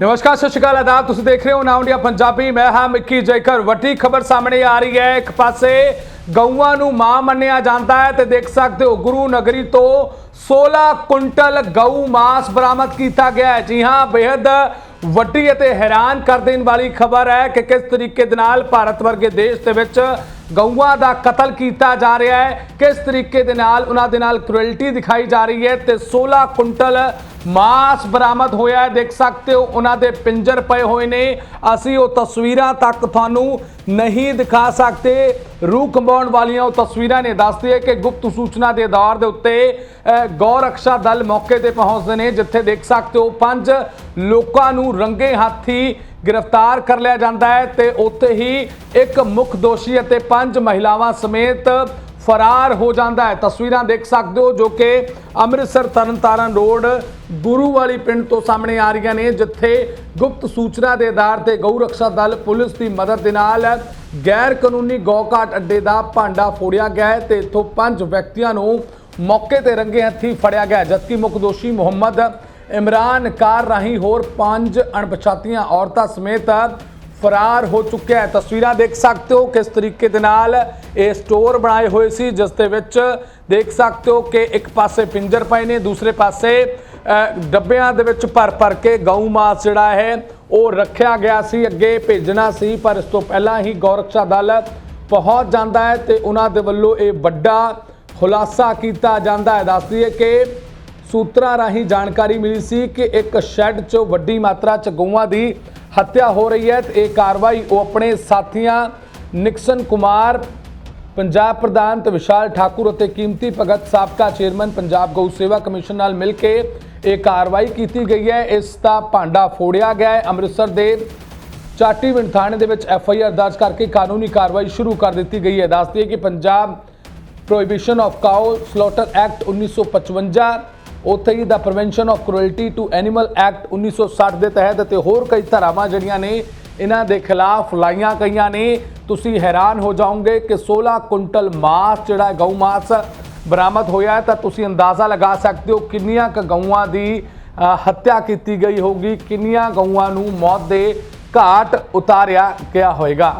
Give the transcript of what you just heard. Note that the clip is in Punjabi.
ਨਮਸਕਾਰ, ਸਤਿ ਸ਼੍ਰੀ ਅਕਾਲ ਆਦਾਬ। ਤੁਸੀਂ ਦੇਖ ਰਹੇ ਹੋ ਨਾਉ ਇੰਡੀਆ ਪੰਜਾਬੀ, ਮੈਂ ਹਾਂ ਮਿੱਕੀ ਜੈਕਰ। ਵੱਡੀ ਖਬਰ ਸਾਹਮਣੇ ਆ ਰਹੀ ਹੈ। ਇੱਕ ਪਾਸੇ ਗਊਆਂ ਨੂੰ ਮਾਂ ਮੰਨਿਆ ਜਾਂਦਾ ਹੈ ਤੇ ਦੇਖ ਸਕਦੇ ਹੋ ਗੁਰੂ ਨਗਰੀ ਤੋਂ 16 ਕੁਇੰਟਲ ਗਊ ਮਾਸ ਬਰਾਮਦ ਕੀਤਾ ਗਿਆ ਹੈ। ਜੀ ਹਾਂ ਬੇहद ਵੱਡੀ ਅਤੇ ਹੈਰਾਨ ਕਰ ਦੇਣ ਵਾਲੀ ਖਬਰ ਹੈ ਕਿ ਕਿਸ ਤਰੀਕੇ ਦੇ ਨਾਲ ਭਾਰਤ ਵਰਗੇ ਦੇਸ਼ ਦੇ ਵਿੱਚ ਗਊਆਂ ਦਾ ਕਤਲ ਕੀਤਾ ਜਾ ਰਿਹਾ ਹੈ। ਕਿਸ ਤਰੀਕੇ ਦੇ ਨਾਲ ਉਹਨਾਂ ਦੇ ਨਾਲ ਕ੍ਰੂਅਲਟੀ ਦਿਖਾਈ ਜਾ ਰਹੀ ਹੈ ਤੇ 16 ਕੁਇੰਟਲ ਮਾਸ ਬਰਾਮਦ ਹੋਇਆ ਹੈ, ਦੇਖ ਸਕਦੇ ਹੋ, ਉਹਨਾਂ ਦੇ ਪਿੰਜਰ ਪਏ ਹੋਏ ਨੇ। ਅਸੀਂ ਉਹ ਤਸਵੀਰਾਂ ਤੱਕ ਤੁਹਾਨੂੰ ਨਹੀਂ ਦਿਖਾ ਸਕਦੇ। ਰੂਹ ਕੰਬਾਉਣ ਵਾਲੀਆਂ ਉਹ ਤਸਵੀਰਾਂ ਨੇ। ਦੱਸਦੀ ਹੈ ਕਿ ਗੁਪਤ ਸੂਚਨਾ ਦੇ ਆਧਾਰ ਦੇ ਉੱਤੇ ਗੌ ਰਕਸ਼ਾ ਦਲ ਮੌਕੇ ਤੇ ਪਹੁੰਚਦੇ ਨੇ, ਜਿੱਥੇ ਦੇਖ ਸਕਦੇ ਹੋ ਪੰਜ ਲੋਕਾਂ ਨੂੰ ਰੰਗੇ ਹੱਥੀ ਗ੍ਰਿਫਤਾਰ ਕਰ ਲਿਆ ਜਾਂਦਾ ਹੈ ਤੇ ਉੱਥੇ ਹੀ ਇੱਕ ਮੁੱਖ ਦੋਸ਼ੀ ਅਤੇ ਪੰਜ ਮਹਿਲਾਵਾਂ ਸਮੇਤ ਫਰਾਰ ਹੋ ਜਾਂਦਾ ਹੈ। ਤਸਵੀਰਾਂ ਦੇਖ ਸਕਦੇ ਹੋ ਜੋ ਕਿ ਅੰਮ੍ਰਿਤਸਰ ਤਰਨਤਾਰਨ ਰੋਡ ਗੁਰੂ ਵਾਲੀ ਪਿੰਡ ਤੋਂ ਸਾਹਮਣੇ ਆ ਰਹੀਆਂ ਨੇ, ਜਿੱਥੇ ਗੁਪਤ ਸੂਚਨਾ ਦੇ ਆਧਾਰ ਤੇ ਗਊ ਰਕਸ਼ਾ ਦਲ ਪੁਲਿਸ ਦੀ ਮਦਦ ਦੇ ਨਾਲ ਗੈਰ ਕਾਨੂੰਨੀ ਗੌਕਾਟ ਅੱਡੇ ਦਾ ਭਾਂਡਾ ਫੋੜਿਆ ਗਿਆ ਹੈ ਤੇ ਇੱਥੋਂ ਪੰਜ ਵਿਅਕਤੀਆਂ ਨੂੰ ਮੌਕੇ ਤੇ ਰੰਗੇ ਹੱਥੀ ਫੜਿਆ ਗਿਆ ਜਦਕਿ ਮੁੱਖ ਦੋਸ਼ੀ ਮੁਹੰਮਦ ਇਮਰਾਨ ਕਾਰ ਰਾਹੀਂ ਹੋਰ ਪੰਜ ਅਣਪਛਾਤੀਆਂ ਔਰਤਾਂ ਸਮੇਤ ਫਰਾਰ ਹੋ ਚੁੱਕਿਆ ਹੈ। ਤਸਵੀਰਾਂ ਦੇਖ ਸਕਦੇ ਹੋ ਕਿਸ ਤਰੀਕੇ ਦੇ ਨਾਲ ਇਹ ਸਟੋਰ ਬਣਾਏ ਹੋਏ ਸੀ, ਜਿਸ ਦੇ ਵਿੱਚ ਦੇਖ ਸਕਦੇ ਹੋ ਕਿ ਇੱਕ ਪਾਸੇ ਪਿੰਜਰ ਪਏ ਨੇ, ਦੂਸਰੇ ਪਾਸੇ ਡੱਬਿਆਂ ਦੇ ਵਿੱਚ ਭਰ ਭਰ ਕੇ ਗਊ ਮਾਸ ਜਿਹੜਾ ਹੈ, ਉਹ ਰੱਖਿਆ ਗਿਆ ਸੀ, ਅੱਗੇ ਭੇਜਣਾ ਸੀ, ਪਰ ਇਸ ਤੋਂ ਪਹਿਲਾਂ ਹੀ ਗੌਰਖਸ਼ਾ ਦਲ ਪਹੁੰਚ ਜਾਂਦਾ ਹੈ ਤੇ ਉਹਨਾਂ ਦੇ ਵੱਲੋਂ ਇਹ ਵੱਡਾ ਖੁਲਾਸਾ ਕੀਤਾ ਜਾਂਦਾ ਹੈ। ਦੱਸਦੀ ਹੈ ਕਿ ਸੂਤਰਾਂ ਰਾਹੀਂ ਜਾਣਕਾਰੀ ਮਿਲੀ ਸੀ ਕਿ ਇੱਕ ਸ਼ੈੱਡ 'ਚ ਵੱਡੀ ਮਾਤਰਾ 'ਚ ਗਊਆਂ ਦੀ ਹੱਤਿਆ ਹੋ ਰਹੀ ਹੈ ਤੇ ਇਹ ਕਾਰਵਾਈ ਉਹ ਆਪਣੇ ਸਾਥੀਆਂ ਨਿਕਸਨ ਕੁਮਾਰ ਪੰਜਾਬ ਪ੍ਰਧਾਨ ਤੇ ਵਿਸ਼ਾਲ ਠਾਕੁਰ ਅਤੇ ਕੀਮਤੀ ਭਗਤ ਸਾਬਕਾ ਚੇਅਰਮੈਨ ਪੰਜਾਬ ਗਊ ਸੇਵਾ ਕਮਿਸ਼ਨ ਨਾਲ ਮਿਲ ਕੇ ਇਹ ਕਾਰਵਾਈ ਕੀਤੀ ਗਈ ਹੈ। ਇਸ ਦਾ ਭਾਂਡਾ ਫੋੜਿਆ ਗਿਆ ਹੈ। ਅੰਮ੍ਰਿਤਸਰ ਦੇ ਚਾਟੀਵਿੰਡ ਥਾਣੇ ਦੇ ਵਿੱਚ ਐਫ ਆਈ ਆਰ ਦਰਜ ਕਰਕੇ ਕਾਨੂੰਨੀ ਕਾਰਵਾਈ ਸ਼ੁਰੂ ਕਰ ਦਿੱਤੀ ਗਈ ਹੈ। ਦੱਸਦੀ ਹੈ ਕਿ Punjab prohibition of cow slaughter act 1955 ਉੱਥੇ ਹੀ ਦਾ prevention of cruelty to animal act 1960 ਦੇ ਤਹਿਤ ਅਤੇ ਹੋਰ ਕਈ ਧਾਰਾਵਾਂ ਜਿਹੜੀਆਂ ਨੇ ਇਹਨਾਂ ਦੇ ਖਿਲਾਫ ਲਾਈਆਂ ਗਈਆਂ ਨੇ। ਤੁਸੀਂ ਹੈਰਾਨ ਹੋ ਜਾਓਗੇ ਕਿ 16 ਕੁਇੰਟਲ ਮਾਸ, ਜਿਹੜਾ ਗਊ ਮਾਸ ਬਰਾਮਦ ਹੋਇਆ ਤਾਂ ਤੁਸੀਂ ਅੰਦਾਜ਼ਾ ਲਗਾ ਸਕਦੇ ਹੋ ਕਿੰਨੀਆਂ ਕ ਗਊਆਂ ਦੀ ਹੱਤਿਆ ਕੀਤੀ ਗਈ ਹੋਗੀ ਕਿੰਨੀਆਂ ਗਊਆਂ ਨੂੰ ਮੌਤ ਦੇ ਘਾਟ ਉਤਾਰਿਆ ਗਿਆ ਹੋਵੇਗਾ